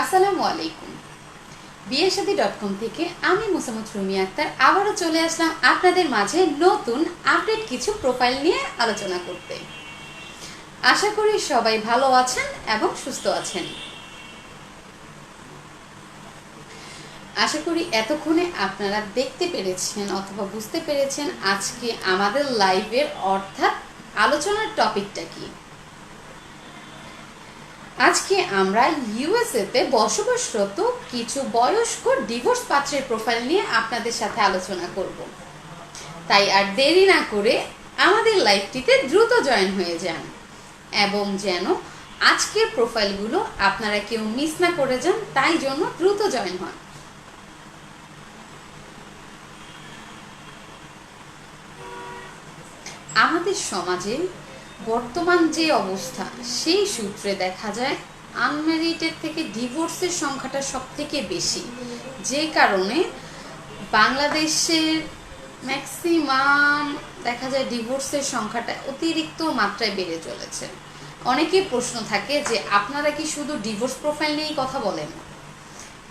আসসালামু আলাইকুম। বিয়ে সাথী ডট কম থেকে আমি মোসামত রুমি আক্তার আবারও চলে আসলাম আপনাদের মাঝে নতুন আপডেট কিছু প্রোফাইল নিয়ে আলোচনা করতে। আশা করি সবাই ভালো আছেন এবং সুস্থ আছেন। আশা করি এতক্ষণে আপনারা দেখতে পেরেছেন অথবা বুঝতে পেরেছেন আজকে আমাদের লাইভের অর্থাৎ আলোচনার টপিকটা কি। আজকে আমরা ইউএসএতে বসবাসরত কিছু বয়স্ক ডিভোর্স পাত্রের প্রোফাইল নিয়ে আপনাদের সাথে আলোচনা করব। তাই আর দেরি না করে আমাদের লাইভটিতে দ্রুত জয়েন হয়ে যান এবং যেন আজকের প্রোফাইলগুলো আপনারা কেউ মিস না করে যান, তাই জন্য দ্রুত জয়েন হন। আমাদের সমাজে বর্তমান যে অবস্থা, সেই সূত্রে দেখা যায় আনম্যারিডের থেকে ডিভোর্সের সংখ্যাটা সব থেকে বেশি। যে কারণে বাংলাদেশের ম্যাক্সিমাম দেখা যায় ডিভোর্সের সংখ্যাটা অতিরিক্ত মাত্রায় বেড়ে চলেছে। অনেকেই প্রশ্ন থাকে যে, আপনারা কি শুধু ডিভোর্স প্রোফাইল নিয়েই কথা বলেন?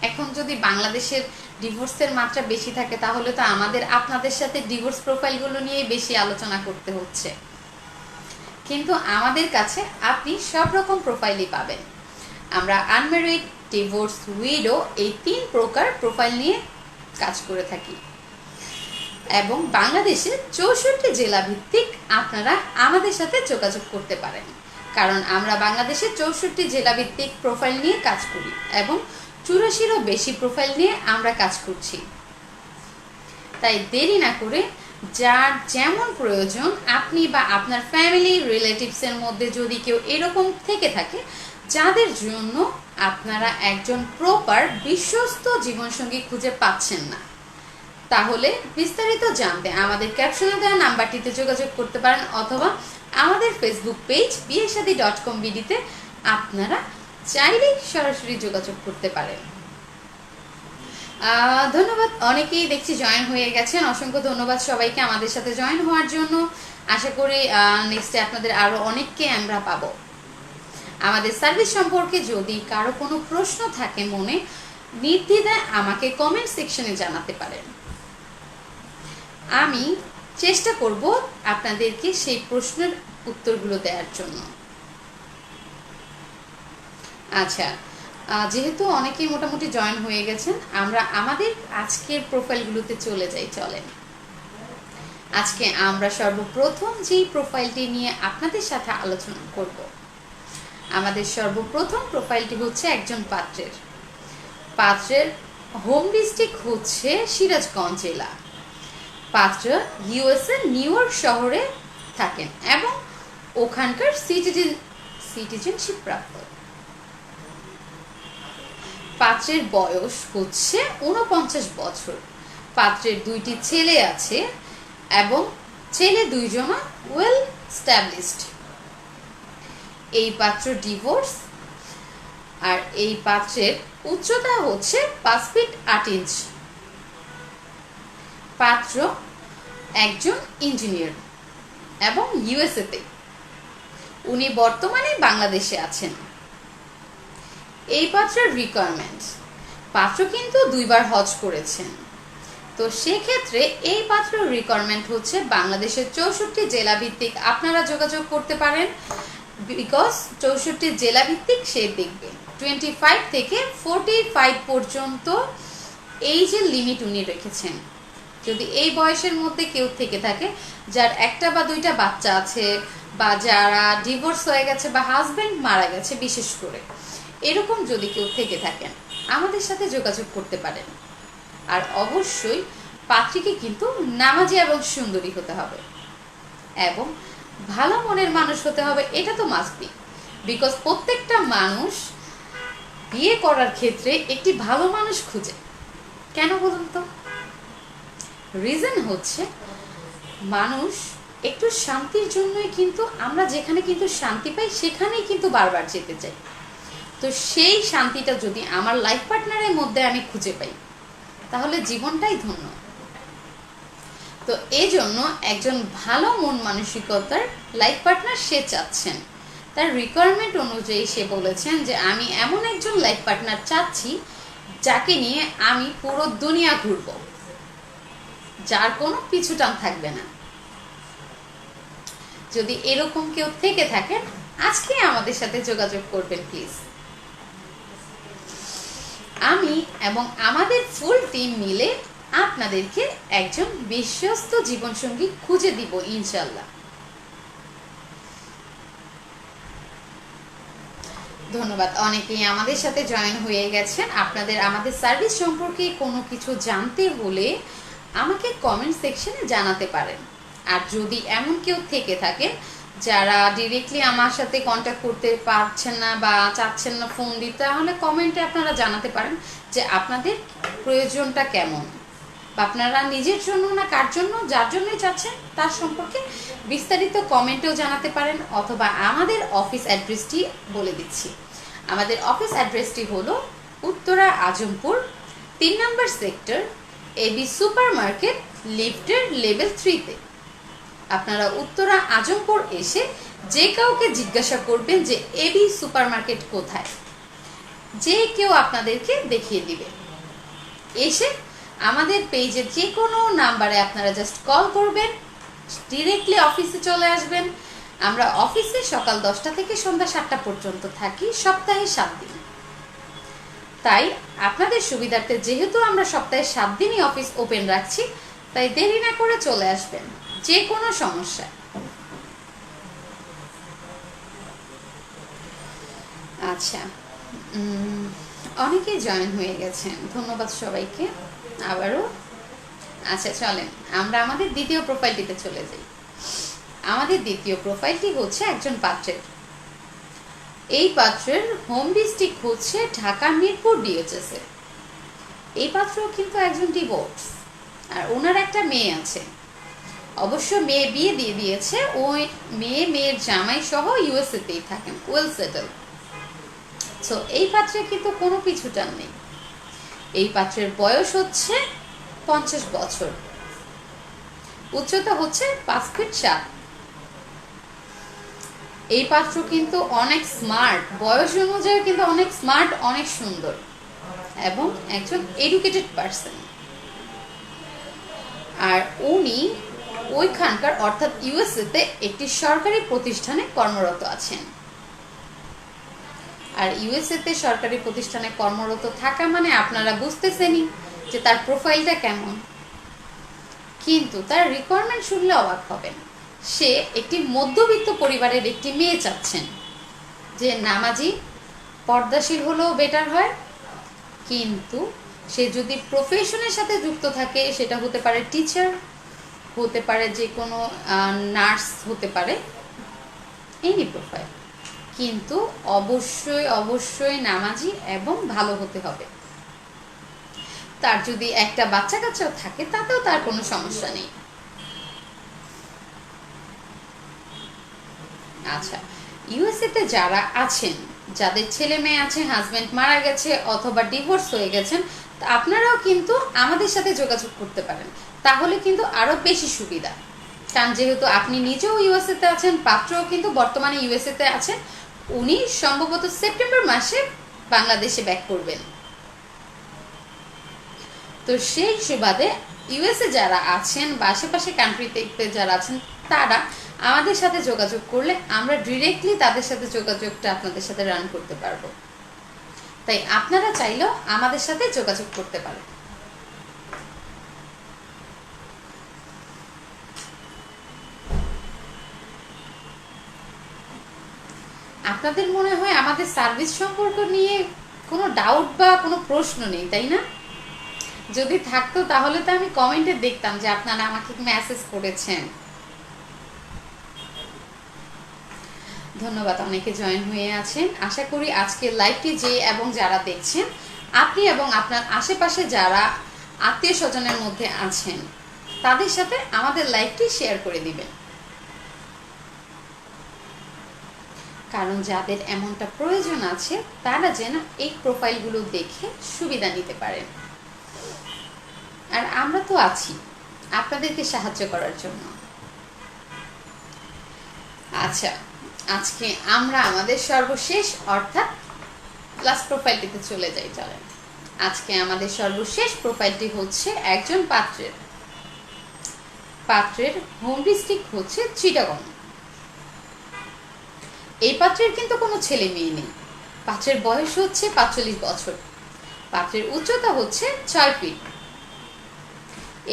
এখন যদি বাংলাদেশের ডিভোর্সের মাত্রা বেশি থাকে, তাহলে তো আমাদের আপনাদের সাথে ডিভোর্স প্রোফাইলগুলো নিয়ে বেশি আলোচনা করতে হচ্ছে। কিন্তু আমাদের কাছে আপনি সব রকম প্রোফাইলই পাবেন। আমরা আনম্যারিড ডিভোর্স উইডো এই তিন প্রকার প্রোফাইল নিয়ে কাজ করে থাকি। এবং বাংলাদেশে চৌষট্টি জেলা ভিত্তিক আপনারা আমাদের সাথে যোগাযোগ করতে পারেন। কারণ আমরা বাংলাদেশে চৌষট্টি জেলা ভিত্তিক প্রোফাইল নিয়ে কাজ করি এবং চুরাশিরও বেশি প্রোফাইল নিয়ে আমরা কাজ করছি। তাই দেরি না করে যার যেমন প্রয়োজন, আপনি বা আপনার ফ্যামিলি রিলেটিভসের মধ্যে যদি কেউ এরকম থেকে থাকে, যাদের জন্য আপনারা একজন প্রপার বিশ্বস্ত জীবনসঙ্গী খুঁজে পাচ্ছেন না। তাহলে বিস্তারিত জানতে আমাদের ক্যাপশনে দেওয়া নাম্বারটিতে যোগাযোগ করতে পারেন অথবা আমাদের Facebook page Biyeshadi dot com বিডিতে আপনারা চাইলেই সরাসরি যোগাযোগ করতে পারেন। ধন্যবাদ। অনেকেই দেখছি জয়েন হয়ে গেছেন। অসংখ্য ধন্যবাদ সবাইকে আমাদের সাথে জয়েন হওয়ার জন্য। আশা করি নেক্সটে আপনাদের আরও অনেককে আমরা পাবো। আমাদের সার্ভিস সম্পর্কে যদি কারও কোনো প্রশ্ন থাকে মনে, নির্দ্বিধায় আমাকে কমেন্ট সেকশনে জানাতে পারেন। আমি চেষ্টা করব আপনাদেরকে সেই প্রশ্নের উত্তরগুলো দেওয়ার জন্য। আচ্ছা যেহেতু অনেকেই মোটামুটি জয়েন হয়ে গেছেন, আমরা আমাদের আজকের প্রোফাইলগুলোতে চলে যাই, চলেন। আজকে আমরা সর্বপ্রথম যেই প্রোফাইলটি নিয়ে আপনাদের সাথে আলোচনা করব, আমাদের সর্বপ্রথম প্রোফাইলটি হচ্ছে একজন পাত্রের। পাত্রের হোম ডিস্ট্রিক্ট হচ্ছে সিরাজগঞ্জ জেলা। পাত্র ইউএসএ নিউ ইয়র্ক শহরে থাকেন এবং ওখানকার সিটিজেন সিটিজেনশিপ প্রাপ্ত। পাত্রের বয়স হচ্ছে উনপঞ্চাশ বছর। পাত্রের দুইটি ছেলে আছে এবং ছেলে দুইজন ওয়েল স্ট্যাবলিশড এই পাত্র ডিভোর্স আর এই পাত্রের উচ্চতা হচ্ছে পাঁচ ফিট আট ইঞ্চ পাত্র একজন ইঞ্জিনিয়ার এবং ইউএসএতে উনি বর্তমানে বাংলাদেশে আছেন। এই পাত্রের রিকোয়ারমেন্ট পাত্র কিন্তু দুইবার হজ করেছেন তো সেক্ষেত্রে এই পাত্র রিকোয়ারমেন্ট হচ্ছে বাংলাদেশের চৌষট্টি জেলা ভিত্তিক আপনারা যোগাযোগ করতে পারেন বিকজ চৌষট্টি জেলা ভিত্তিক সে দেখবে। টোয়েন্টি ফাইভ থেকে ফোরটি ফাইভ পর্যন্ত এই যে লিমিট উনি রেখেছেন। যদি এই বয়সের মধ্যে কেউ থেকে থাকে, যার একটা বা দুইটা বাচ্চা আছে, বা যারা ডিভোর্স হয়ে গেছে বা হাজব্যান্ড মারা গেছে, বিশেষ করে। এরকম যদি কেউ থেকে থাকেন, আমাদের সাথে যোগাযোগ করতে পারেন। আর অবশ্যই পাত্রীকে কিন্তু নামাজি এবং সুন্দরী হতে হবে। এবং ভালো মনের মানুষ হতে হবে, এটা তো মাস্টবি বিকজ প্রত্যেকটা মানুষ বিয়ে করার ক্ষেত্রে একটি ভালো মানুষ খুঁজে। কেন বলুন তো? রিজন হচ্ছে, মানুষ একটু শান্তির জন্যই কিন্তু আমরা যেখানে কিন্তু শান্তি পাই, সেখানেই কিন্তু বারবার যেতে চাই। তো সেই শান্তিটা যদি আমার লাইফ পার্টনারের মধ্যে আমি খুঁজে পাই, তাহলে জীবনটাই ধন্য। তো এই জন্য একজন ভালো মন মানসিকতার লাইফ পার্টনার সে চাচ্ছেন। তার রিকোয়ারমেন্ট অনুযায়ী সে বলেছেন যে, আমি এমন একজন লাইফ পার্টনার চাচ্ছি যাকে নিয়ে আমি পুরো দুনিয়া ঘুরবো। যার কোনো পিছুটান থাকবে না। যদি এরকম কেউ থেকে থাকেন, আজকে আমাদের সাথে যোগাযোগ করবেন প্লিজ আমি এবং আমাদের ফুল টিম মিলে আপনাদেরকে একজন বিশ্বস্ত জীবনসঙ্গী খুঁজে দিব ইনশাল্লাহ ধন্যবাদ। অনেকেই আমাদের সাথে জয়েন হয়ে গেছেন। আপনাদের আমাদের সার্ভিস সম্পর্কে কোনো কিছু জানতে হলে আমাকে কমেন্ট সেকশনে জানাতে পারেন। আর যদি এমন কেউ থেকে থাকেন যারা ডিরেক্টলি আমার সাথে কন্ট্যাক্ট করতে পারছেন না বা চাচ্ছেন না ফোন দিতে, তাহলে কমেন্টে আপনারা জানাতে পারেন যে আপনাদের প্রয়োজনটা কেমন? বা আপনারা নিজের জন্য না কার জন্য, যার জন্যই চাচ্ছেন, তার সম্পর্কে বিস্তারিত কমেন্টেও জানাতে পারেন অথবা আমাদের অফিস অ্যাড্রেসটি বলে দিচ্ছি। আমাদের অফিস অ্যাড্রেসটি হলো উত্তরা আজমপুর, তিন নম্বর সেক্টর এবি সুপার মার্কেট লিফটের লেভেল থ্রিতে আপনারা উত্তরা আজমপুর এসে যে কাউকে জিজ্ঞাসা করবেন যে এবি সুপার মার্কেট কোথায়? যে কেউ আপনাদেরকে দেখিয়ে দিবে। এসে আমাদের পেজের যে কোনো নাম্বারে আপনারা জাস্ট কল করবেন, ডিরেক্টলি অফিসে চলে আসবেন। আমরা অফিসে সকাল দশটা থেকে সন্ধ্যা সাতটা পর্যন্ত থাকি, সপ্তাহে সাত দিন। তাই আপনাদের সুবিধার্থে, যেহেতু আমরা সপ্তাহে সাত দিনই অফিস ওপেন রাখছি, তাই দেরি না করে চলে আসবেন। যে কোনো সমস্যা। আচ্ছা উম, অনেকেই জয়েন হয়ে গেছেন। ধন্যবাদ সবাইকে। আবারও আচ্ছা চলেন আমরা আমাদের দ্বিতীয় প্রোফাইলটিতে চলে যাই। আমাদের দ্বিতীয় প্রোফাইলটি হচ্ছে একজন পাত্রের। এই পাত্রের হোম ডিস্ট্রিক্ট হচ্ছে ঢাকা মিরপুর ডিএচএস এই পাত্র কিন্তু একজন ডিভোর্স আর ওনার একটা মেয়ে আছে। অবশ্য মেয়ে বিয়ে দিয়ে দিয়েছে, ওই মেয়ে, মেয়ের জামাই সহ ইউএসএ তেই থাকেন, ওয়েল সেটেল। সো এই পাত্রে কিন্তু কোনো পিছুটান নেই। এই পাত্রের বয়স হচ্ছে পঞ্চাশ বছর। উচ্চতা হচ্ছে পাঁচ ফিট সাত। এই পাত্র কিন্তু অনেক স্মার্ট, বয়স অনুযায়ী কিন্তু অনেক স্মার্ট, অনেক সুন্দর এবং একজন এডুকেটেড পার্সন। আর উনি ওইখানকার অর্থাৎ ইউএসএতে একটি সরকারি প্রতিষ্ঠানে কর্মরত আছেন। আর ইউএসএতে সরকারি প্রতিষ্ঠানে কর্মরত থাকা মানে আপনারা বুঝতেছেনই যে তার প্রোফাইলটা কেমন। কিন্তু তার রিকোয়ারমেন্ট শুনলে অবাক হবেন। সে একটি মধ্যবিত্ত পরিবারের একটি মেয়ে চাচ্ছেন। যে নামাজি, পর্দাশীল হলেও বেটার হয়। কিন্তু সে যদি প্রফেশনের সাথে যুক্ত থাকে, সেটা হতে পারে টিচার হতে পারে যে কোনো নার্স হতে পারে, এনি প্রোফাইল। কিন্তু অবশ্যই অবশ্যই নামাজি এবং ভালো হতে হবে। তার যদি একটা বাচ্চা কাচ্চাও থাকে, তাতেও তার কোনো সমস্যা নেই। আচ্ছা ইউএসএতে যারা আছেন, যাদের ছেলে মেয়ে আছে, হাজবেন্ড মারা গেছে অথবা ডিভোর্স হয়ে গেছেন আপনারাও কিন্তু আমাদের সাথে যোগাযোগ করতে পারেন। তাহলে কিন্তু আরও বেশি সুবিধা। কারণ যেহেতু আপনি নিজেও ইউএসএতে আছেন, পাত্রও কিন্তু বর্তমানে ইউএসএতে আছেন, উনি সম্ভবত সেপ্টেম্বর মাসে বাংলাদেশে ব্যাক করবেন। তো সেই সুবাদে ইউএসএ যারা আছেন বা আশেপাশে কান্ট্রিতে যারা আছেন, তারা আমাদের সাথে যোগাযোগ করলে আমরা ডিরেক্টলি তাদের সাথে যোগাযোগটা আপনাদের সাথে রান করতে পারব। তাই আপনারা চাইলেও আমাদের সাথে যোগাযোগ করতে পারেন। আপনাদের মনে হয় আমাদের সার্ভিস সম্পর্ক নিয়ে কোনো ডাউট বা কোনো প্রশ্ন নেই, তাই না? যদি থাকতো তাহলে তো আমি কমেন্টে দেখতাম যে আপনারা আমাকে মেসেজ করেছেন। ধন্যবাদ, অনেকে জয়েন হয়ে আছেন। আশা করি আজকের লাইভটি যে এবং যারা দেখছেন, আপনি এবং আপনার আশেপাশে যারা আত্মীয় স্বজনের মধ্যে আছেন, তাদের সাথে আমাদের লাইভটি শেয়ার করে দিবেন। কারণ যাদের এমনটা প্রয়োজন আছে, তারা যেন এই প্রোফাইলগুলো দেখে সুবিধা নিতে পারেন আর আমরা তো আছি আপনাদেরকে সাহায্য করার জন্য। আচ্ছা আজকে আমরা আমাদের সর্বশেষ, অর্থাৎ লাস্ট প্রোফাইলটিতে চলে যাই, চলেন। আজকে আমাদের সর্বশেষ প্রোফাইলটি হচ্ছে একজন পাত্রের। পাত্রের হোম ডিস্ট্রিক্ট হচ্ছে চিটাগং এই পাত্রের কিন্তু কোনো ছেলে মেয়ে নেই। পাত্রের বয়স হচ্ছে পাঁচচল্লিশ বছর। পাত্রের উচ্চতা হচ্ছে ছয় ফিট।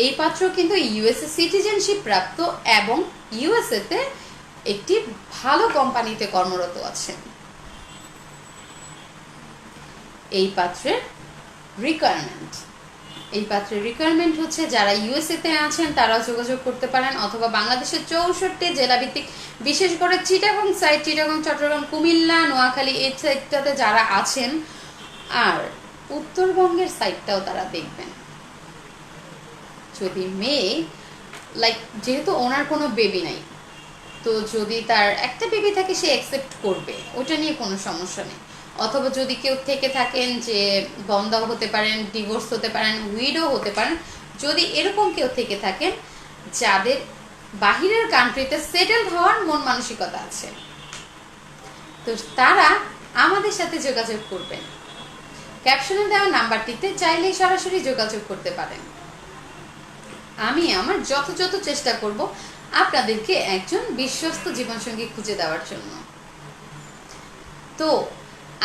এই পাত্র কিন্তু ইউএসএ সিটিজেনশিপ প্রাপ্ত এবং ইউএসএ তে একটি ভালো কোম্পানিতে কর্মরত আছেন। এই পাত্রের রিকোয়ারমেন্ট এই পাত্রের রিকোয়ারমেন্ট হচ্ছে যারা ইউএসএ তে আছেন তারাও যোগাযোগ করতে পারেন অথবা বাংলাদেশের চৌষট্টি জেলাভিত্তিক, বিশেষ করে চিটাগং সাইড চিটাগং চট্টগ্রাম কুমিল্লা নোয়াখালী এই সাইডটাতে যারা আছেন, আর উত্তরবঙ্গের সাইডটাও তারা দেখবেন। যদি মেয়ে লাইক যেহেতু ওনার কোনো বেবি নাই, তো যদি তার একটা বেবি থাকে সে অ্যাকসেপ্ট করবে, ওটা নিয়ে কোনো সমস্যা নেই। অথবা যদি কেউ থেকে থাকেন যে বন্দাও হতে পারেন ডিভোর্স হতে পারেন উইডও হতে পারেন, যদি এরকম কেউ থেকে থাকেন, যাদের বাহিরের কান্ট্রিতে সেটেলড হওয়ার মন মানসিকতা আছে, তো তারা আমাদের সাথে যোগাযোগ করবেন। ক্যাপশনে দেওয়া নাম্বারটিতে চাইলেই সরাসরি যোগাযোগ করতে পারেন। আমি আমার যথাযথ চেষ্টা করব আপনাদেরকে একজন বিশ্বস্ত জীবনসঙ্গী খুঁজে দেওয়ার জন্য। তো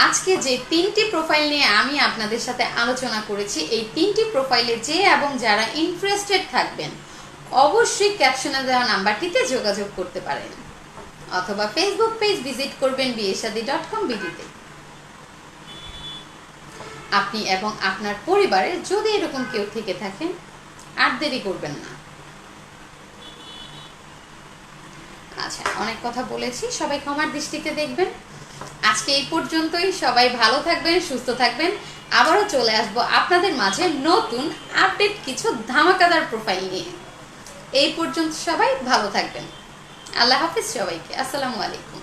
আজকে যে তিনটি প্রোফাইল নিয়ে আমি আপনাদের সাথে আলোচনা করেছি, এই তিনটি প্রোফাইলে যে এবং যারা ইন্টারেস্টেড থাকবেন, অবশ্যই ক্যাপশনে দেওয়া নাম্বারটিতে যোগাযোগ করতে পারেন। অথবা ফেসবুক পেজ ভিজিট করবেন বিয়েসাদি ডট কম বিডিতে আপনি এবং আপনার পরিবারের যদি এরকম কেউ থেকে থাকেন, আর দেরি করবেন না। আচ্ছা অনেক কথা বলেছি, সবাই ক্ষমার দৃষ্টিতে দেখবেন। আজকে এই পর্যন্তই। সবাই ভালো থাকবেন, সুস্থ থাকবেন। আবারও চলে আসব আপনাদের মাঝে নতুন আপডেট কিছু ধামাকাদার প্রোফাইল নিয়ে। এই পর্যন্ত সবাই ভালো থাকবেন। আল্লাহ হাফিজ সবাইকে। আসসালামু আলাইকুম।